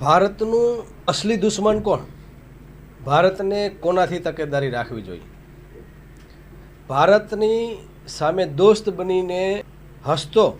ભારતનું અસલી દુશ્મન કોણ? ભારતને કોનાથી તકેદારી રાખવી જોઈએ? ભારતની સામે દોસ્ત બનીને હસતો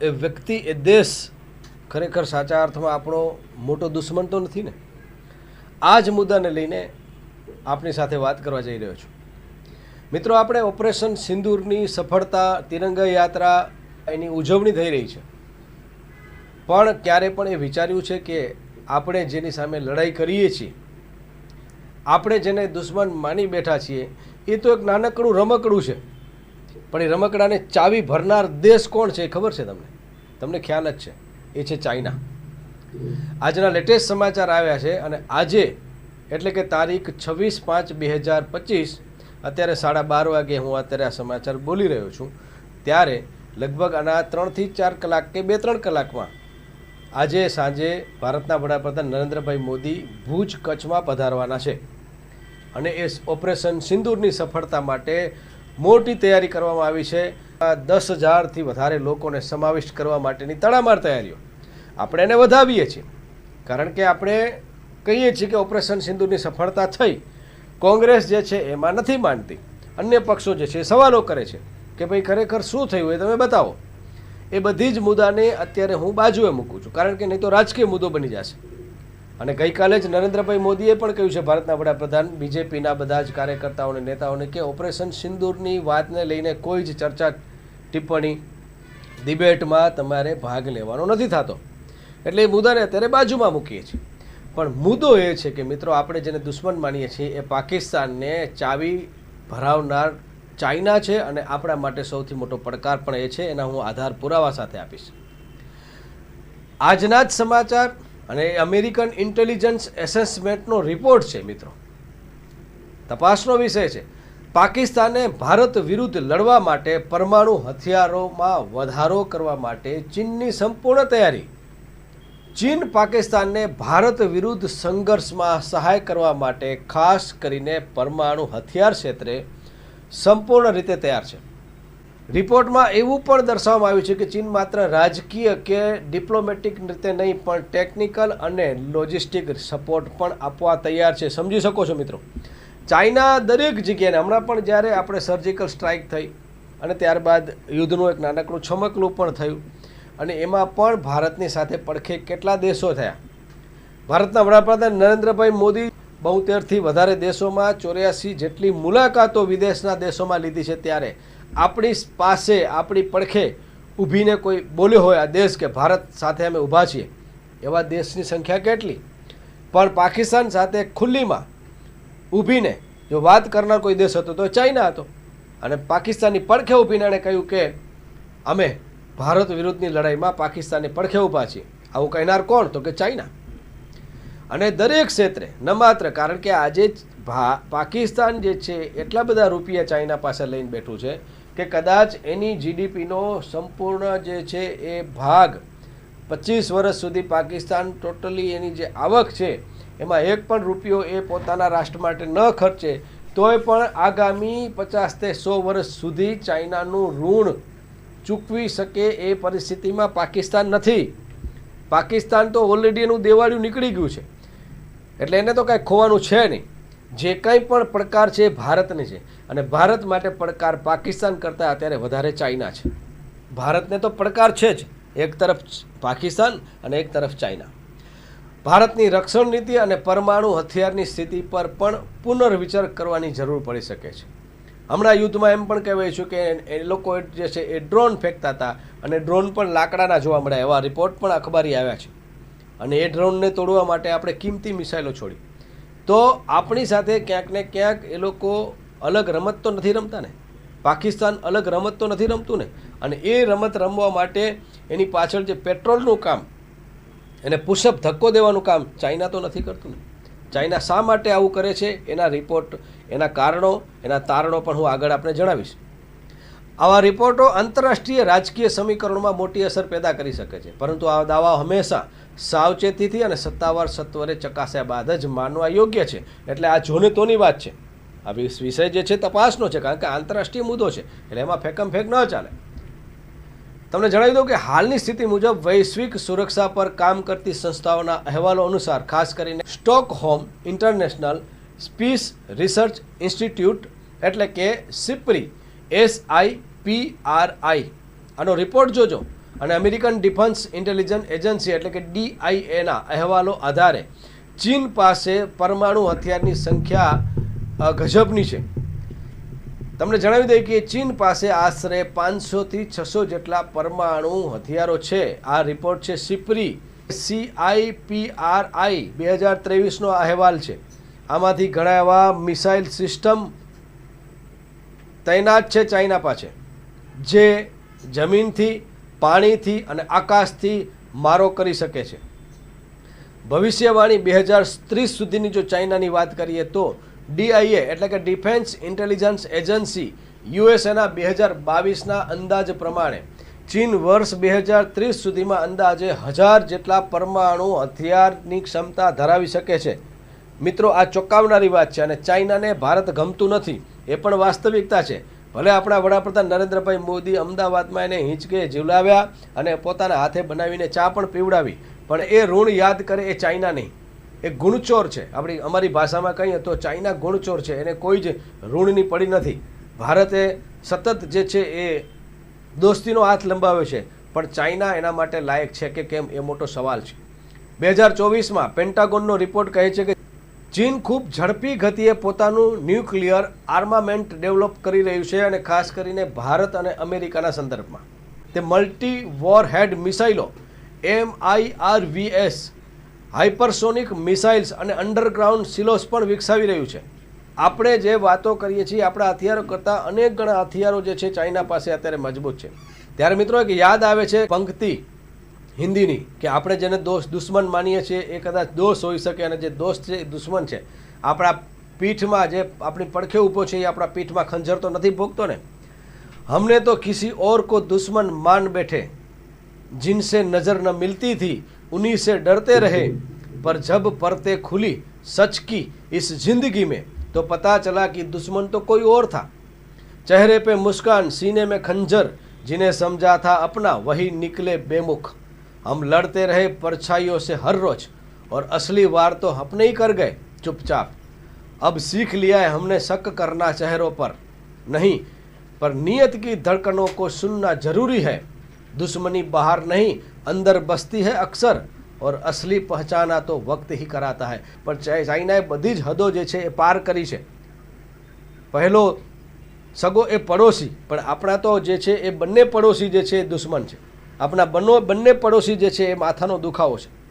એ વ્યક્તિ, એ દેશ ખરેખર સાચા અર્થમાં આપણો મોટો દુશ્મન તો નથી ને? આ જ મુદ્દાને લઈને આપની સાથે વાત કરવા જઈ રહ્યો છું. મિત્રો, આપણે ઓપરેશન સિંદૂરની સફળતા તિરંગા યાત્રા એની ઉજવણી થઈ રહી છે. પણ ક્યારે પણ એ વિચાર્યું છે કે આપણે જેની સામે લડાઈ કરીએ છીએ, આપણે જેને દુશ્મન માની બેઠા છીએ, એ તો એક નાનકડું રમકડું છે. પણ એ રમકડાને ચાવી ભરનાર દેશ કોણ છે એ ખબર છે તમને? તમને ખ્યાલ જ છે. એ છે ચાઇના. આજના લેટેસ્ટ સમાચાર આવ્યા છે અને આજે, એટલે કે તારીખ છવ્વીસ પાંચ બે હજાર પચીસ, અત્યારે સાડા બાર વાગે હું અત્યારે આ સમાચાર બોલી રહ્યો છું. ત્યારે લગભગ આના ત્રણથી ચાર કલાક કે બે ત્રણ કલાકમાં આજે સાંજે ભારતના વડાપ્રધાન નરેન્દ્રભાઈ મોદી ભુજ કચ્છમાં પધારવાના છે અને એ ઓપરેશન સિંદૂરની સફળતા માટે મોટી તૈયારી કરવામાં આવી છે. દસ હજારથી વધારે લોકોને સમાવિષ્ટ કરવા માટેની તડામાર તૈયારીઓ. આપણે એને વધાવીએ છીએ. કારણ કે આપણે કહીએ છીએ કે ઓપરેશન સિંદૂરની સફળતા થઈ. કોંગ્રેસ જે છે એમાં નથી માનતી. અન્ય પક્ષો જે છે સવાલો કરે છે કે ભાઈ ખરેખર શું થયું એ તમે બતાવો. એ બધી જ મુદ્દાને અત્યારે હું બાજુએ મૂકું છું. કારણ કે નહીં તો રાજકીય મુદ્દો બની જશે. અને ગઈકાલે જ નરેન્દ્રભાઈ મોદીએ પણ કહ્યું છે, ભારતના વડાપ્રધાન, બીજેપીના બધા જ કાર્યકર્તાઓને, નેતાઓને કે ઓપરેશન સિંદૂરની વાતને લઈને કોઈ જ ચર્ચા ટિપ્પણી ડિબેટમાં તમારે ભાગ લેવાનો નથી થતો. એટલે એ મુદ્દાને અત્યારે બાજુમાં મૂકીએ છીએ. પણ મુદ્દો એ છે કે મિત્રો, આપણે જેને દુશ્મન માનીએ છીએ, એ પાકિસ્તાનને ચાવી ભરાવનાર ચાઇના છે અને આપણા માટે સૌથી મોટો પડકાર પણ એ છે, એના હું આધાર પુરાવા સાથે આપીશ. આજના જ સમાચાર અને અમેરિકન ઇન્ટેલિજન્સ એસેસમેન્ટનો રિપોર્ટ છે, મિત્રો. તપાસનો વિષય છે. પાકિસ્તાને ભારત વિરુદ્ધ લડવા માટે પરમાણુ હથિયારોમાં વધારો કરવા માટે ચીનની સંપૂર્ણ તૈયારી. ચીન પાકિસ્તાનને ભારત વિરુદ્ધ સંઘર્ષમાં સહાય કરવા માટે ખાસ કરીને પરમાણુ હથિયાર ક્ષેત્રે સંપૂર્ણ રીતે તૈયાર છે. રિપોર્ટમાં એવું પણ દર્શાવવામાં આવ્યું છે કે ચીન માત્ર રાજકીય કે ડિપ્લોમેટિક રીતે નહીં, પણ ટેકનિકલ અને લોજિસ્ટિક સપોર્ટ પણ આપવા તૈયાર છે. સમજી શકો છો મિત્રો? ચાઇના દરેક જગ્યાએ, હમણાં પણ જ્યારે આપણે સર્જિકલ સ્ટ્રાઇક થઈ અને ત્યારબાદ યુદ્ધનું એક નાનકડું છમકલું પણ થયું અને એમાં પણ ભારતની સાથે પડખે કેટલા દેશો થયા? ભારતના વડાપ્રધાન નરેન્દ્રભાઈ મોદી બોતેરથી વધારે દેશોમાં ચોર્યાસી જેટલી મુલાકાતો વિદેશના દેશોમાં લીધી છે ત્યારે આપણી પાસે, આપણી પડખે ઊભીને કોઈ બોલ્યો હોય આ દેશ કે ભારત સાથે અમે ઊભા છીએ, એવા દેશની સંખ્યા કેટલી? પણ પાકિસ્તાન સાથે ખુલ્લીમાં ઊભીને જો વાત કરનાર કોઈ દેશ હતો તો ચાઇના હતો. અને પાકિસ્તાનની પડખે ઊભીને એણે કહ્યું કે અમે ભારત વિરુદ્ધની લડાઈમાં પાકિસ્તાનની પડખે ઊભા છીએ. આવું કહેનાર કોણ? તો કે ચાઇના. અને દરેક ક્ષેત્રે, ન માત્ર, કારણ કે આજે પાકિસ્તાન જે છે, એટલા બધા રૂપિયા ચાઇના પાસે લઈને બેઠું છે કે કદાચ એની જીડીપીનો સંપૂર્ણ જે છે, એ ભાગ પચીસ વર્ષ સુધી પાકિસ્તાન ટોટલી એની જે આવક છે, એમાં એક પણ રૂપિયો એ પોતાના રાષ્ટ્ર માટે ન ખર્ચે, તોય પણ આગામી પચાસથી સો વર્ષ સુધી ચાઇનાનું ઋણ ચૂકવી શકે એ પરિસ્થિતિમાં પાકિસ્તાન નથી. પાકિસ્તાન તો ઓલરેડી એનું દેવાળિયું નીકળી ગયું છે. એટલે એને તો કાંઈ ખોવાનું છે નહીં. જે કંઈ પણ પડકાર છે ભારતની છે. અને ભારત માટે પડકાર પાકિસ્તાન કરતાં અત્યારે વધારે ચાઇના છે. ભારતને તો પડકાર છે જ. એક તરફ પાકિસ્તાન અને એક તરફ ચાઇના. ભારતની રક્ષણ નીતિ અને પરમાણુ હથિયારની સ્થિતિ પર પણ પુનર્વિચાર કરવાની જરૂર પડી શકે છે. હમણાં યુદ્ધમાં એમ પણ કહેવાય છે કે એ લોકો જે છે એ ડ્રોન ફેંકતા હતા અને ડ્રોન પણ લાકડાના જોવા મળ્યા એવા રિપોર્ટ પણ અખબારી આવ્યા છે. અને એ ડ્રોનને તોડવા માટે આપણે કિંમતી મિસાઇલો છોડી. તો આપણી સાથે ક્યાંક ને ક્યાંક એ લોકો અલગ રમત તો નથી રમતા ને પાકિસ્તાન અલગ રમત તો નથી રમતું ને. અને એ રમત રમવા માટે એની પાછળ જે પેટ્રોલનું કામ, એને પુશઅપ ધક્કો દેવાનું કામ ચાઇના તો નથી કરતું ને. ચાઇના શા માટે આવું કરે છે? એના રિપોર્ટ, એના કારણો, એના તારણો પણ હું આગળ આપણે જણાવીશ. આવા રિપોર્ટો આંતરરાષ્ટ્રીય રાજકીય સમીકરણોમાં મોટી અસર પેદા કરી શકે છે. પરંતુ આ દાવા હંમેશા સાવચેતીથી અને સત્તાવાર સત્વરે ચકાસ્યા બાદ જ માનવા યોગ્ય છે. એટલે આ જોને તોની વાત છે. આ વિષય જે છે તપાસનો છે, કારણ કે આંતરરાષ્ટ્રીય મુદ્દો છે, એટલે એમાં ફેકમ ફેક ન ચાલે. તમને જણાવી દઉં કે હાલની સ્થિતિ મુજબ વૈશ્વિક સુરક્ષા પર કામ કરતી સંસ્થાઓના અહેવાલો અનુસાર, ખાસ કરીને Stockholm international peace research institute, એટલે કે સિપ્રી, S I P R I. આનો રિપોર્ટ જોજો. અને અમેરિકન ડિફેન્સ ઇન્ટેલિજન્સ એજન્સી એટલે કે ડીઆઈએના અહેવાલો આધારે ચીન પાસે પરમાણુ હથિયારની સંખ્યા ગજબની છે. તમને જણાવી દઈએ કે ચીન પાસે આશરે પાંચસોથી છસો જેટલા પરમાણુ હથિયારો છે. આ રિપોર્ટ છે સિપરી. C I P R I બે હજાર ત્રેવીસનો અહેવાલ છે. આમાંથી ઘણા એવા મિસાઇલ સિસ્ટમ તૈનાત છે ચાઇના પાસે, જે જમીનથી પાણીથી અને આકાશથી મારો કરી શકે છે. ભવિષ્યવાણી બે હજાર ત્રીસ સુધીની જો ચાઇનાની વાત કરીએ તો ડીઆઈએ એટલે કે ડિફેન્સ ઇન્ટેલિજન્સ એજન્સી યુએસએના બે હજાર બાવીસના અંદાજ પ્રમાણે ચીન વર્ષ બે હજાર ત્રીસ સુધીમાં અંદાજે હજાર જેટલા પરમાણુ હથિયારની ક્ષમતા ધરાવી શકે છે. મિત્રો, આ ચોંકાવનારી વાત છે અને ચાઇનાને ભારત ગમતું નથી, એ પણ વાસ્તવિકતા છે. ભલે આપણા વડાપ્રધાન નરેન્દ્રભાઈ મોદી અમદાવાદમાં એને હિંચકે જીવલાવ્યા અને પોતાના હાથે બનાવીને ચા પણ પીવડાવી, પણ એ ઋણ યાદ કરે એ ચાઇના નહીં એ ગુણચોર છે. આપણી, અમારી ભાષામાં કહીએ તો ચાઇના ગુણચોર છે. એને કોઈ જ ઋણની પડી નથી. ભારતે સતત જે છે એ દોસ્તીનો હાથ લંબાવ્યો છે, પણ ચાઇના એના માટે લાયક છે કે કેમ એ મોટો સવાલ છે. બે હજાર ચોવીસમાં પેન્ટાગોનનો રિપોર્ટ કહે છે કે ચીન ખૂબ ઝડપી ગતિએ પોતાનું ન્યુક્લિયર આર્મામેન્ટ ડેવલપ કરી રહ્યું છે અને ખાસ કરીને ભારત અને અમેરિકાના સંદર્ભમાં. તે multi warhead મિસાઇલો, M I R V S hypersonic missiles અને અંડરગ્રાઉન્ડ સિલોસ પણ વિકસાવી રહ્યું છે. આપણે જે વાતો કરીએ છીએ, આપણા હથિયારો કરતાં અનેક ગણા હથિયારો જે છે, ચાઇના પાસે અત્યારે મજબૂત છે. ત્યારે મિત્રો, એક યાદ આવે છે પંક્તિ હિન્દીની કે આપણે જેને દોસ્ત દુશ્મન માનીએ છીએ એ કદાચ દોષ હોઈ શકે અને જે દોસ્ત છે એ દુશ્મન છે આપણા પીઠમાં જે આપણી પડખે ઊભો છે એ આપણા પીઠમાં ખંજર તો નથી ભોગતો ને हमने तो किसी और को दुश्मन मान बैठे जिनसे नजर न मिलती थी उन्हीं से डरते रहे पर जब परतें खुली सच की इस जिंदगी में तो पता चला कि दुश्मन तो कोई और था चेहरे पे मुस्कान सीने में खंजर जिन्हें समझा था अपना वही निकले बेमुख हम लड़ते रहे परछाइयों से हर रोज और असली वार तो अपने ही कर गए चुपचाप अब सीख लिया है हमने शक करना चेहरों पर नहीं पर नियत की धड़कनों को सुनना जरूरी है दुश्मनी बाहर नहीं अंदर बसती है अक्सर और असली पहचाना तो वक्त ही कराता है પણ ચાઇ- ચાઇનાએ બધી જ હદો જે છે એ પાર કરી છે પહેલો સગો એ પડોશી પણ આપણા તો જે છે એ બંને પડોશી જે છે એ દુશ્મન છે આપણા બંને બંને પડોશી જે છે એ માથાનો દુખાવો છે.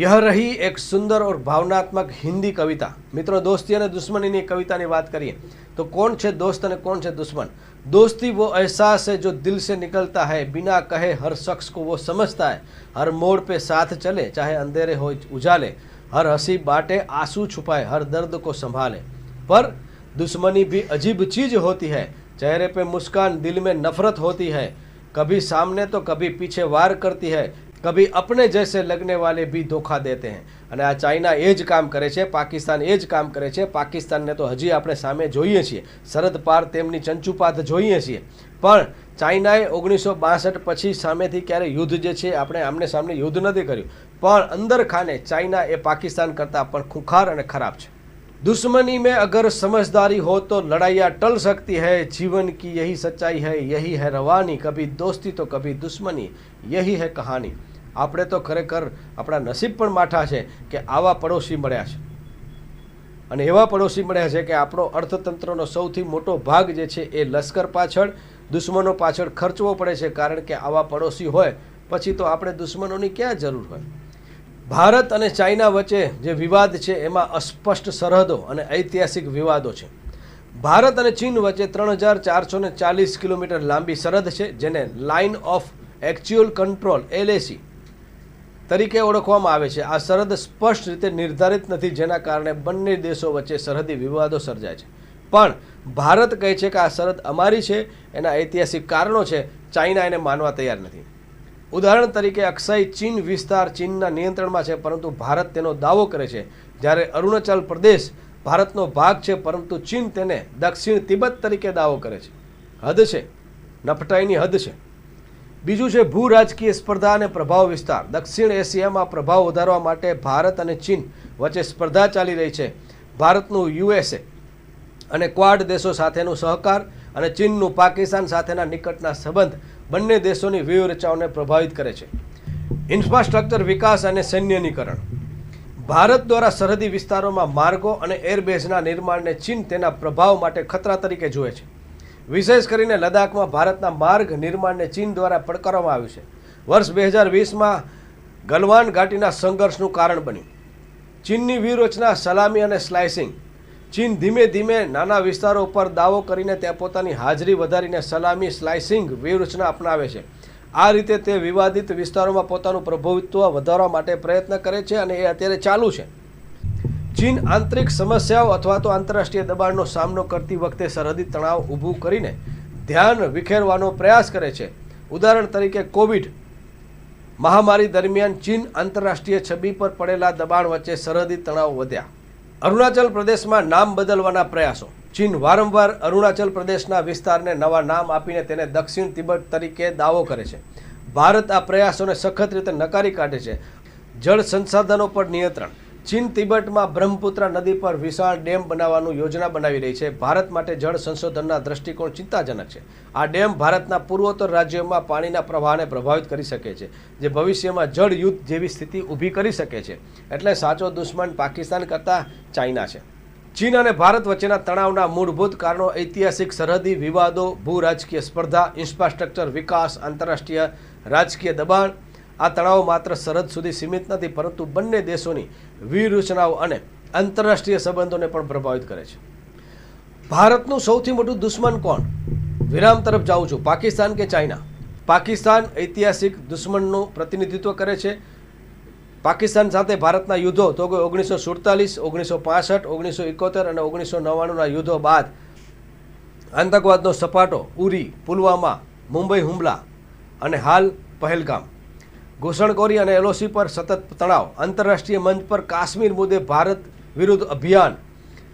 યહ રહી એક સુંદર ઓર ભાવનાત્મક હિન્દી કવિતા. મિત્રો, દોસ્તી અને દુશ્મનીની કવિતાની વાત કરીએ, તો કોણ છે દોસ્ત અને કોણ છે દુશ્મન? દોસ્તી વો અહેસાસ હૈ જો દિલ સે નિકલતા હૈ. બિના કહે હર શખ્સ કો વો સમજતા હૈ. હર મોડ પે સાથ ચલે, ચાહે અંધેરે હોય ઉજાલે. હર હસી બાટે આંસુ છુપાય, હર દર્દ કો સંભાલે. પર દુશ્મની ભી અજીબ ચીજ હોતી હૈ. ચહેરે પે મુસ્કાન દિલ મેં નફરત હોતી હૈ. कभी सामने तो कभी पीछे वार करती है कभी अपने जैसे लगने वाले भी धोखा देते हैं અને આ ચાઇના એ જ કામ કરે છે પાકિસ્તાન એ જ કામ કરે છે પાકિસ્તાનને તો હજી આપણે સામે જોઈએ છીએ સરહદ પાર તેમની ચંચુપાત જોઈએ છીએ પણ ચાઇનાએ ઓગણીસો બાસઠ પછી સામેથી ક્યારે યુદ્ધ જે છે આપણે આમને સામને યુદ્ધ નથી કર્યું પણ અંદર ખાને ચાઇના એ પાકિસ્તાન કરતાં પણ ખુખાર અને ખરાબ છે दुश्मनी में अगर समझदारी हो तो लड़ाइयाँ टल सकती है जीवन की यही सच्चाई है यही है रवानी कभी दोस्ती तो कभी दुश्मनी यही है कहानी આપણે તો ખરેખર આપણા નસીબ પણ માઠા છે કે આવા પડોશી મળ્યા છે અને એવા પડોશી મળ્યા છે કે આપણો અર્થતંત્રનો સૌથી મોટો ભાગ જે છે એ લશ્કર પાછળ દુશ્મનો પાછળ ખર્ચવો પડે છે કારણ કે આવા પડોશી હોય પછી તો આપણે દુશ્મનોની ક્યાં જરૂર હોય ભારત અને ચાઇના વચ્ચે જે વિવાદ છે, એમાં અસ્પષ્ટ સરહદો અને ઐતિહાસિક વિવાદો છે. ભારત અને ચીન વચ્ચે ત્રણ હજાર ચારસો ને ચાલીસ કિલોમીટર લાંબી સરહદ છે, જેને line of actual control, LAC, તરીકે ઓળખવામાં આવે છે. આ સરહદ સ્પષ્ટ રીતે નિર્ધારિત નથી, જેના કારણે બંને દેશો વચ્ચે સરહદી વિવાદો સર્જાય છે. પણ ભારત કહે છે કે આ સરહદ અમારી છે, એના ઐતિહાસિક કારણો છે, ચાઇના એને માનવા તૈયાર નથી. ઉદાહરણ તરીકે અક્ષય ચીન વિસ્તાર ચીનના નિયંત્રણમાં છે, પરંતુ ભારત તેનો દાવો કરે છે. જ્યારે અરુણાચલ પ્રદેશ ભારતનો ભાગ છે, પરંતુ ચીન તેને દક્ષિણ તિબત તરીકે દાવો કરે છે. હદ છે. નફટાઈની હદ છે. બીજું છે, ભૂ રાજકીય સ્પર્ધા અને પ્રભાવ વિસ્તાર. દક્ષિણ એશિયામાં પ્રભાવ વધારવા માટે ભારત અને ચીન વચ્ચે સ્પર્ધા ચાલી રહી છે. ભારતનું યુએસએ અને ક્વાડ દેશો સાથેનું સહકાર અને ચીનનું પાકિસ્તાન સાથેના નિકટના સંબંધ બંને દેશોની વ્યૂહરચનાઓને પ્રભાવિત કરે છે. ઇન્ફ્રાસ્ટ્રક્ચર વિકાસ અને સૈન્યનીકરણ. ભારત દ્વારા સરહદી વિસ્તારોમાં માર્ગો અને એરબેઝના નિર્માણને ચીન તેના પ્રભાવ માટે ખતરા તરીકે જુએ છે. વિશેષ કરીને લદ્દાખમાં ભારતના માર્ગ નિર્માણને ચીન દ્વારા પડકારવામાં આવ્યું છે. વર્ષ બે હજાર વીસમાં ગલવાન ઘાટીના સંઘર્ષનું કારણ બન્યું. ચીનની વ્યૂહરચના, સલામી અને સ્લાઇસિંગ ચીન ધીમે ધીમે નાના વિસ્તારો પર દાવો કરીને ત્યાં પોતાની હાજરી વધારીને સલામી સ્લાઇસિંગ વ્યૂહરચના અપનાવે છે. આ રીતે તે વિવાદિત વિસ્તારોમાં પોતાનું પ્રભુત્વ વધારવા માટે પ્રયત્ન કરે છે અને એ અત્યારે ચાલુ છે. ચીન આંતરિક સમસ્યાઓ અથવા તો આંતરરાષ્ટ્રીય દબાણનો સામનો કરતી વખતે સરહદી તણાવ ઊભું કરીને ધ્યાન વિખેરવાનો પ્રયાસ કરે છે. ઉદાહરણ તરીકે, કોવિડ મહામારી દરમિયાન ચીન આંતરરાષ્ટ્રીય છબી પર પડેલા દબાણ વચ્ચે સરહદી તણાવ વધ્યા. અરુણાચલ પ્રદેશમાં નામ બદલવાના પ્રયાસો. ચીન વારંવાર અરુણાચલ પ્રદેશના વિસ્તારને નવા નામ આપીને તેને દક્ષિણ તિબેટ તરીકે દાવો કરે છે. ભારત આ પ્રયાસોને સખત રીતે નકારી કાઢે છે. જળ સંસાધનો પર નિયંત્રણ. ચીન તિબેટમાં બ્રહ્મપુત્ર નદી પર વિશાળ ડેમ બનાવવાનું યોજના બનાવી રહી છે. ભારત માટે જળ સંશોધનના દ્રષ્ટિકોણ ચિંતાજનક છે. આ ડેમ ભારતના પૂર્વોત્તર રાજ્યોમાં પાણીના પ્રવાહને પ્રભાવિત કરી શકે છે, જે ભવિષ્યમાં જળ યુદ્ધ જેવી સ્થિતિ ઊભી કરી શકે છે. એટલે સાચો દુશ્મન પાકિસ્તાન કરતાં ચાઇના છે. ચીન અને ભારત વચ્ચેના તણાવના મૂળભૂત કારણો ઐતિહાસિક સરહદી વિવાદો ભૂ રાજકીય સ્પર્ધા, ઇન્ફ્રાસ્ટ્રક્ચર વિકાસ, આંતરરાષ્ટ્રીય રાજકીય દબાણ આ તણાવ માત્ર સરહદ સુધી સીમિત નથી, પરંતુ બંને દેશોની વ્યૂહરચનાઓ અને આંતરરાષ્ટ્રીય સંબંધોને પણ પ્રભાવિત કરે છે. ભારતનું સૌથી મોટું દુશ્મન કોણ? વિરામ તરફ જાઉં છું. પાકિસ્તાન કે ચાઇના? પાકિસ્તાન ઐતિહાસિક દુશ્મનનું પ્રતિનિધિત્વ કરે છે. પાકિસ્તાન સાથે ભારતના યુદ્ધો, તો કે ઓગણીસો સુડતાલીસ, ઓગણીસો પાસઠ, ઓગણીસો એકોતેર અને ઓગણીસો નવ્વાણુંના યુદ્ધો બાદ આતંકવાદનો સપાટો ઉરી પુલવામા, મુંબઈ હુમલા અને હાલ પહેલગામ. ઘૂસણખોરી અને એલઓસી પર સતત તણાવ. આંતરરાષ્ટ્રીય મંચ પર કાશ્મીર મુદ્દે ભારત વિરુદ્ધ અભિયાન.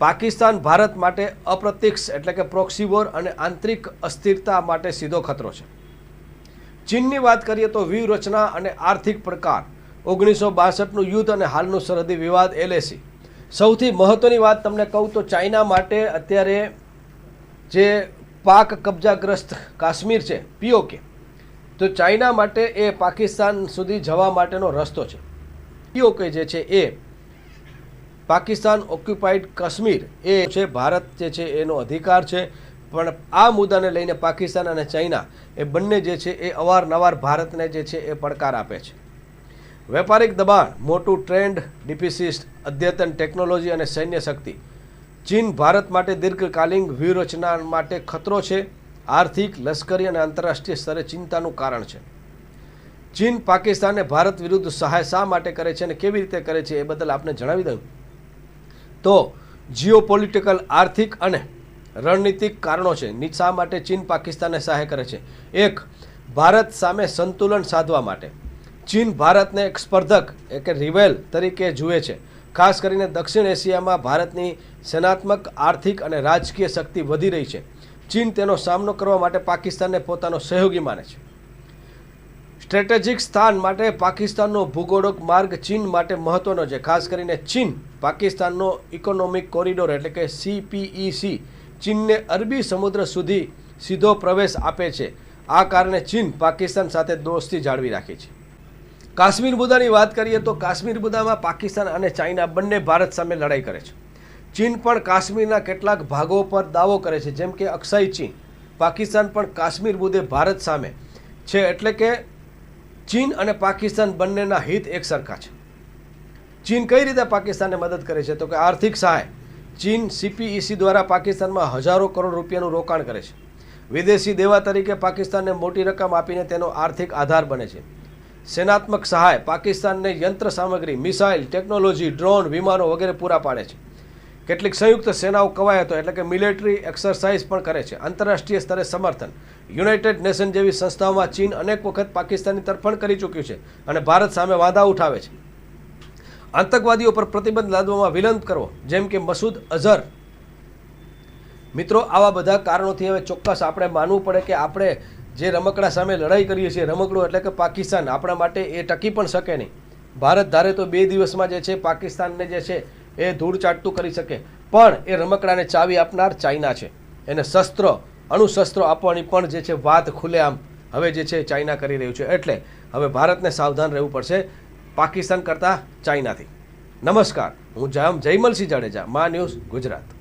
પાકિસ્તાન ભારત માટે અપ્રત્યક્ષ એટલે કે પ્રોક્સીવોર અને આંતરિક અસ્થિરતા માટે સીધો ખતરો છે. ચીનની વાત કરીએ તો વ્યૂહરચના અને આર્થિક પ્રકાર ઓગણીસો બાસઠનું યુદ્ધ અને હાલનું સરહદી વિવાદ એલએસી સૌથી મહત્ત્વની વાત તમને કહું તો ચાઇના માટે અત્યારે જે પાક કબજાગ્રસ્ત કાશ્મીર છે પીઓકે તો ચાઇના માટે એ પાકિસ્તાન સુધી જવા માટેનો રસ્તો છે. પીઓકે જે છે એ પાકિસ્તાન ઓક્યુપાઈડ કાશ્મીર એ છે ભારત જે છે એનો અધિકાર છે. પણ આ મુદ્દાને લઈને પાકિસ્તાન અને ચાઇના એ બંને જે છે એ અવારનવાર ભારતને જે છે એ પડકાર આપે છે. વેપારિક દબાણ, મોટું ટ્રેન્ડ, ડિફિસિસ્ટ, અદ્યતન ટેકનોલોજી અને સૈન્ય શક્તિ ચીન ભારત માટે દીર્ઘકાલીન વ્યૂહરચના માટે ખતરો છે. આર્થિક, લશ્કરી અને આંતરરાષ્ટ્રીય સ્તરે ચિંતાનું કારણ છે. ચીન પાકિસ્તાનને ભારત વિરુદ્ધ સહાય શા માટે કરે છે અને કેવી રીતે કરે છે એ બદલ આપને જણાવી દઉં. તો જીઓ પોલિટિકલ આર્થિક અને રણનીતિક કારણો છે. ની શા માટે ચીન પાકિસ્તાનને સહાય કરે છે? એક, ભારત સામે સંતુલન સાધવા માટે. ચીન ભારતને એક સ્પર્ધક, એક રિવેલ તરીકે જુએ છે. ખાસ કરીને દક્ષિણ એશિયામાં ભારતની સેનાત્મક, આર્થિક અને રાજકીય શક્તિ વધી રહી છે. ચીન તેનો સામનો કરવા માટે પાકિસ્તાનને પોતાનો સહયોગી માને છે. સ્ટ્રેટેજિક સ્થાન માટે પાકિસ્તાનનો ભૂગોળક માર્ગ ચીન માટે મહત્વનો છે. ખાસ કરીને ચીન પાકિસ્તાનનો ઇકોનોમિક કોરિડોર એટલે કે સીપીઈસી ચીનને અરબી સમુદ્ર સુધી સીધો પ્રવેશ આપે છે. આ કારણે ચીન પાકિસ્તાન સાથે દોસ્તી જાળવી રાખે છે. કાશ્મીર મુદ્દાની વાત કરીએ તો કાશ્મીર મુદ્દામાં પાકિસ્તાન અને ચાઇના બંને ભારત સામે લડાઈ કરે છે. ચીન પણ કાશ્મીરના કેટલાક ભાગો પર દાવો કરે છે, જેમ કે અક્ષય ચીન. પાકિસ્તાન પણ કાશ્મીર મુદ્દે ભારત સામે છે એટલે કે ચીન અને પાકિસ્તાન બંનેના હિત એક સરખા છે. ચીન કઈ રીતે પાકિસ્તાનને મદદ કરે છે? તો કે આર્થિક સહાય. ચીન સીપીઈસી દ્વારા પાકિસ્તાનમાં હજારો કરોડ રૂપિયાનું રોકાણ કરે છે. વિદેશી દેવા તરીકે પાકિસ્તાનને મોટી રકમ આપીને તેનો આર્થિક આધાર બને છે. સેનાત્મક સહાય પાકિસ્તાનને યંત્ર સામગ્રી, મિસાઇલ, ટેકનોલોજી, ડ્રોન, વિમાનો વગેરે પૂરા પાડે છે. કેટલીક સંયુક્ત સેનાઓ કવાયતો એટલે કે મિલિટરી એક્સરસાઇઝ પણ કરે છે. આંતરરાષ્ટ્રીય સ્તરે સમર્થન. યુનાઇટેડ નેશન જેવી સંસ્થાઓમાં ચીન અનેક વખત પાકિસ્તાનની તરફણ કરી ચૂક્યું છે અને ભારત સામે વાદા ઉઠાવે છે. આતંકવાદીઓ પર પ્રતિબંધ લાદવામાં વિલંબ કરવો, જેમ કે મસૂદ અઝહર. મિત્રો, આવા બધા કારણોથી હવે ચોક્કસ આપણે માનવું પડે કે આપણે જે રમકડા સામે લડાઈ કરીએ છીએ, રમકડું એટલે કે પાકિસ્તાન, આપણા માટે એ ટકી પણ શકે નહીં. ભારત ધારે તો બે દિવસમાં જે છે, પાકિસ્તાનને જે છે એ ધૂળ ચાટતું કરી શકે. પણ એ રમકડાને ચાવી આપનાર ચાઇના છે. એને શસ્ત્ર, અણુશસ્ત્રો આપવાની પણ જે છે વાત ખુલ્લેઆમ હવે જે છે ચાઇના કરી રહ્યું છે. એટલે હવે ભારતને સાવધાન રહેવું પડશે પાકિસ્તાન કરતાં ચાઇનાથી. નમસ્કાર. હું જામ જયમલસિંહ જાડેજા, મા ન્યૂઝ ગુજરાત.